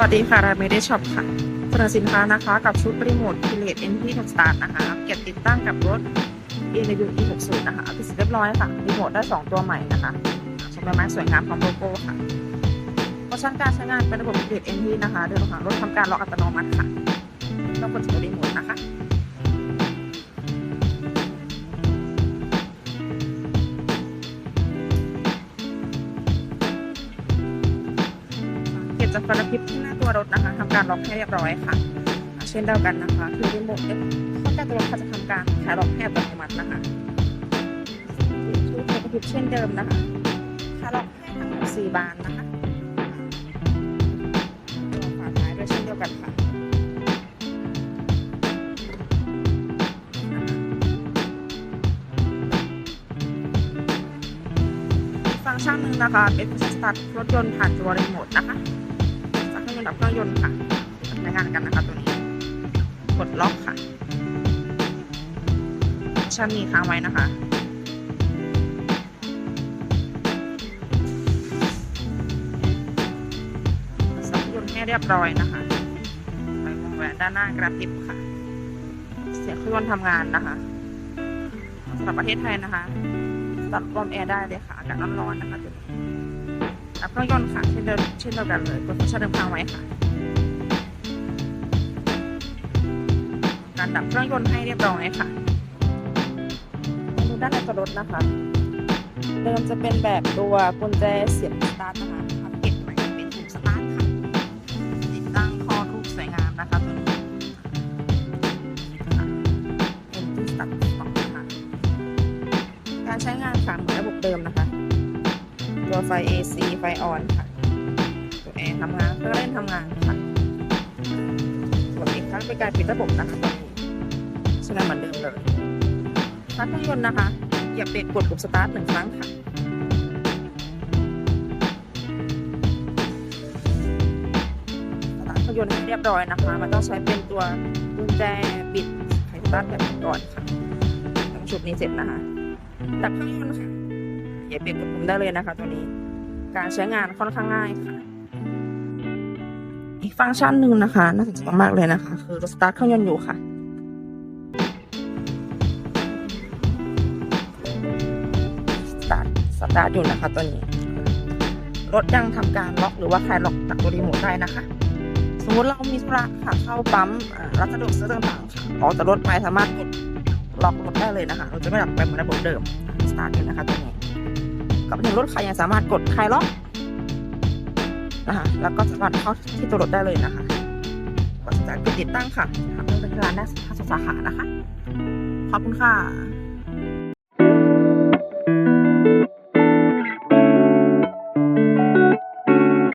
สวัสดีค่ะราเมเดช็อปค่ะเสนอสินค้านะคะ กับชุดรีโมทพิเลตเอ็นที่ถูกสตาร์นะคะเก็บติดตั้งกับรถเอ w e 6 0นะคะพิเศษเรียบร้อยค่ะรีโมทได้ 2 ตัวใหม่นะคะชมใบไม้สวยงามของโลโก้ค่ะเวอร์ชันการใช้งานเป็นระบบพิเลตเอ็นที่นะคะ เดินทางรถทำการล็อกอัตโนมัติค่ะ ต้องกดที่รีโมทนะคะ จากไฟกระพริบที่หน้าตัวรถนะคะทำการล็อกให้เรียบร้อยค่ะ เช่นเดียวกันนะคะ คือรีโมทเอ๊ะข้อแก้ตัวรถเขาจะทำการคลายล็อกให้อัตโนมัตินะคะชุดไฟกระพริบเช่นเดิมนะคะคลายล็อกให้ทั้งหมด4บานนะคะตัวฝาท้ายด้วยเช่นเดียวกันค่ะฟังก์ชันหนึ่งนะคะเป็นสตาร์ทรถยนต์ผ่านตัวรีโมทนะคะ กับเครื่องยนต์ค่ะใช้งานกันนะคะตัวนี้กดล็อกค่ะชันนี้ค้างไว้นะคะสับยนต์ให้เรียบร้อยนะคะไปวงแหวนด้านหน้ากระพริบค่ะ เสียงเครื่องยนต์ทำงานนะคะสำหรับประเทศไทยนะคะตัดลมแอร์ได้เลยค่ะอากาศร้อนๆนะคะตัวนี้ ดับเครื่องยนต์ค่ะเช่นเดิมเช่นเดียวกันเลยกดฟังก์ชันเดิมค้างไว้ค่ะ การดับเครื่องยนต์ให้เรียบร้อยค่ะมาดูด้านในตัวรถนะคะ เดิมจะเป็นแบบตัวกุญแจเสียบสตาร์ทนะคะอัปเกรดใหม่เป็นปุ่มสตาร์ทค่ะติดตั้งข้อรูปสวยงามนะคะตัวนี้ค่ะเป็นที่สตาร์ทสองนะคะการใช้งานค่ะเหมือนระบบเดิมนะคะ ตัวไฟ AC ไฟออนค่ะ ตัวแอร์ทำงานเครื่องเล่นทำงานค่ะกดอีกครั้งเป็นการปิดระบบนะคะตอนนี้ใช้งานเหมือนเดิมเลยสตาร์ทเครื่องยนต์นะคะเหยียบเบรกกดปุ่มสตาร์ทหนึ่งครั้งค่ะสตาร์ทเครื่องยนต์เรียบร้อยนะคะ มันต้องใช้เป็นตัวกุญแจบิดไขสตาร์ทแบบก่อนค่ะต้องชุดนี้เสร็จนะคะดับเครื่องยนต์ค่ะ เยียบเบรกกดปุ่มได้เลยนะคะ ตัวนี้ การใช้งานค่อนข้างง่ายค่ะ อีกฟังก์ชันหนึ่งนะคะน่าสนใจมากๆเลยนะคะ คือรถสตาร์ทเครื่องยนต์อยู่ค่ะสตาร์ทสตาร์ทอยู่นะคะตัวนี้ รถยังทำการล็อกหรือว่าคลายล็อกจากตัวรีโมทได้นะคะ สมมติเรามีธุระค่ะเข้าปั๊มร้านสะดวกซื้อต่างๆค่ะออกจากรถไปสามารถกดล็อกรถได้เลยนะคะ เราจะไม่ดับไปเหมือนระบบเดิม สตาร์ทอยู่นะคะตัวนี้ กลับไปถึงรถใครยังสามารถกดคลายล็อกนะคะแล้วก็สามารถเข้าที่ตัวรถได้เลยนะคะกดสั่งปิดติดตั้งค่ะทำเป็นร้านได้ทั้งสองสาขานะคะ ขอบคุณค่ะ